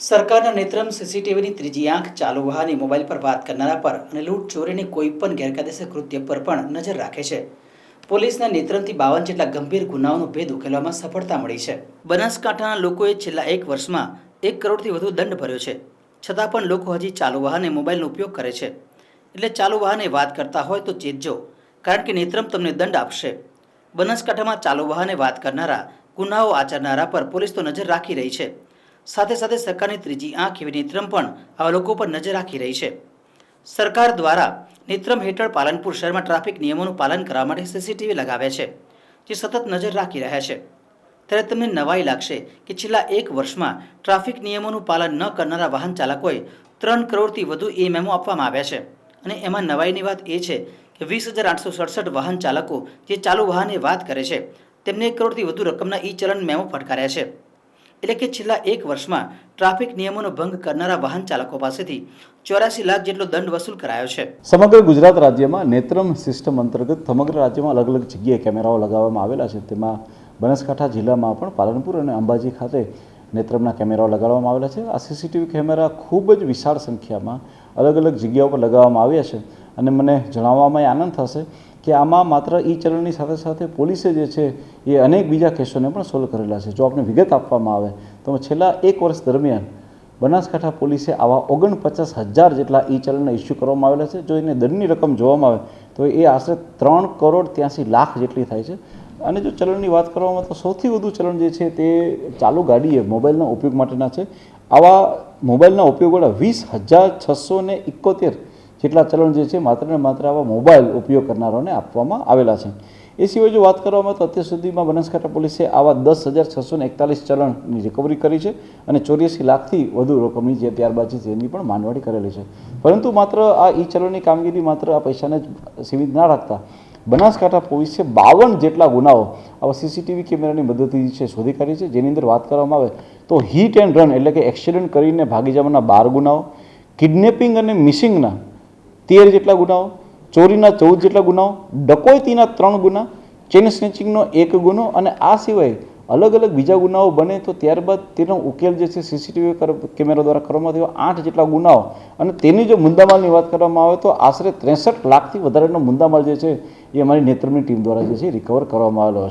સરકારના નેત્રમ સીસીટીવીની ત્રીજી આંખ, ચાલુ વાહની, મોબાઈલ પર વાત કરનારા પર અને લૂંટ ચોરીની કોઈ પણ ગેરકાયદેસર કૃત્ય પર પણ નજર રાખે છે. પોલીસના નેત્રમથી બાવન જેટલા ગંભીર ગુનાઓનો ભેદ ઉકેલવામાં સફળતા મળી છે. બનાસકાંઠાના લોકોએ છેલ્લા એક વર્ષમાં એક કરોડથી વધુ દંડ ભર્યો છે. છતાં પણ લોકો હજી ચાલુ વાહને મોબાઈલનો ઉપયોગ કરે છે. એટલે ચાલુ વાહને વાત કરતા હોય તો ચેતજો, કારણ કે નેત્રમ તમને દંડ આપશે. બનાસકાંઠામાં ચાલુ વાહને વાત કરનારા, ગુનાઓ આચરનારા પર પોલીસ તો નજર રાખી રહી છે. સાથે સાથે સરકારની ત્રીજી આંખ એવી નેત્રમ પણ આવા લોકો પર નજર રાખી રહી છે. સરકાર દ્વારા નેત્રમ હેઠળ પાલનપુર શહેરમાં ટ્રાફિક નિયમોનું પાલન કરવા માટે સીસીટીવી લગાવ્યા છે, જે સતત નજર રાખી રહ્યા છે. ત્યારે તમને નવાઈ લાગશે કે છેલ્લા એક વર્ષમાં ટ્રાફિક નિયમોનું પાલન ન કરનારા વાહન ચાલકોએ ત્રણ કરોડથી વધુ એ મેમો આપવામાં આવ્યા છે. અને એમાં નવાઈની વાત એ છે કે વીસ હજાર આઠસો સડસઠ વાહન ચાલકો જે ચાલુ વાહનની વાત કરે છે, તેમને એક કરોડથી વધુ રકમના ઈ ચલણ મેમો ફટકાર્યા છે. એટલે કે છેલ્લા એક વર્ષમાં ટ્રાફિક નિયમોનો ભંગ કરનારા વાહન ચાલકો પાસેથી ચોરાસી લાખ જેટલો દંડ વસૂલ કરાયો છે. સમગ્ર ગુજરાત રાજ્યમાં નેત્રમ સિસ્ટમ અંતર્ગત સમગ્ર રાજ્યમાં અલગ અલગ જગ્યાએ કેમેરાઓ લગાવવામાં આવેલા છે. તેમાં બનાસકાંઠા જિલ્લામાં પણ પાલનપુર અને અંબાજી ખાતે નેત્રમના કેમેરાઓ લગાડવામાં આવેલા છે. આ સીસીટીવી કેમેરા ખૂબ જ વિશાળ સંખ્યામાં અલગ અલગ જગ્યાઓ પર લગાવવામાં આવ્યા છે અને મને જણાવવામાં આનંદ થશે કે આમાં માત્ર એ ચલણની સાથે સાથે પોલીસે જે છે એ અનેક બીજા કેસોને પણ સોલ્વ કરેલા છે, જો આપણે વિગત આપવામાં આવે તો છેલ્લા એક વર્ષ દરમિયાન બનાસકાંઠા પોલીસે આવા ઓગણપચાસ હજાર જેટલા ઈ ચલણના ઇસ્યુ કરવામાં આવેલા છે, જો એને દંડની રકમ જોવામાં આવે તો એ આશરે ત્રણ કરોડ ત્યાંસી લાખ જેટલી થાય છે. અને જો ચલણની વાત કરવામાં તો સૌથી વધુ ચલણ જે છે તે ચાલુ ગાડીએ મોબાઈલના ઉપયોગ માટેના છે. આવા મોબાઈલના ઉપયોગવાળા વીસ હજાર છસો ને એકોતેર જેટલા ચલણ જે છે માત્ર ને માત્ર આવા મોબાઈલ ઉપયોગ કરનારાઓને આપવામાં આવેલા છે. એ સિવાય જો વાત કરવામાં તો અત્યાર સુધીમાં બનાસકાંઠા પોલીસે આવા દસ હજાર છસો ને એકતાલીસ ચલણની રિકવરી કરી છે અને ચોર્યાસી લાખથી વધુ રકમની જે ત્યારબાદ છે તેની પણ માંડવાડી કરેલી છે. પરંતુ માત્ર આ ઈ ચલણની કામગીરી માત્ર આ પૈસાને જ સીમિત ના રાખતા, બનાસકાંઠા પોલીસે બાવન જેટલા ગુનાઓ આવા સીસીટીવી કેમેરાની મદદથી છે શોધી કાઢી છે. જેની અંદર વાત કરવામાં આવે તો હિટ એન્ડ રન એટલે કે એક્સિડન્ટ કરીને ભાગી જવાના બાર ગુનાઓ કિડનેપિંગ અને મિસિંગના તેર જેટલા ગુનાઓ, ચોરીના ચૌદ જેટલા ગુનાઓ, ડકોયતીના ત્રણ ગુના ચેન સ્નેચિંગનો એક ગુનો અને આ સિવાય અલગ અલગ બીજા ગુનાઓ બને તો ત્યારબાદ તેનો ઉકેલ જે છે સીસીટીવી કેમેરા દ્વારા કરવામાં આવ્યો. આઠ જેટલા ગુનાઓ અને તેની જો મુદ્દામાલની વાત કરવામાં આવે તો આશરે ત્રેસઠ લાખથી વધારેનો મુદ્દામાલ જે છે એ અમારી નેત્રમની ટીમ દ્વારા જે છે રિકવર કરવામાં આવેલો હશે.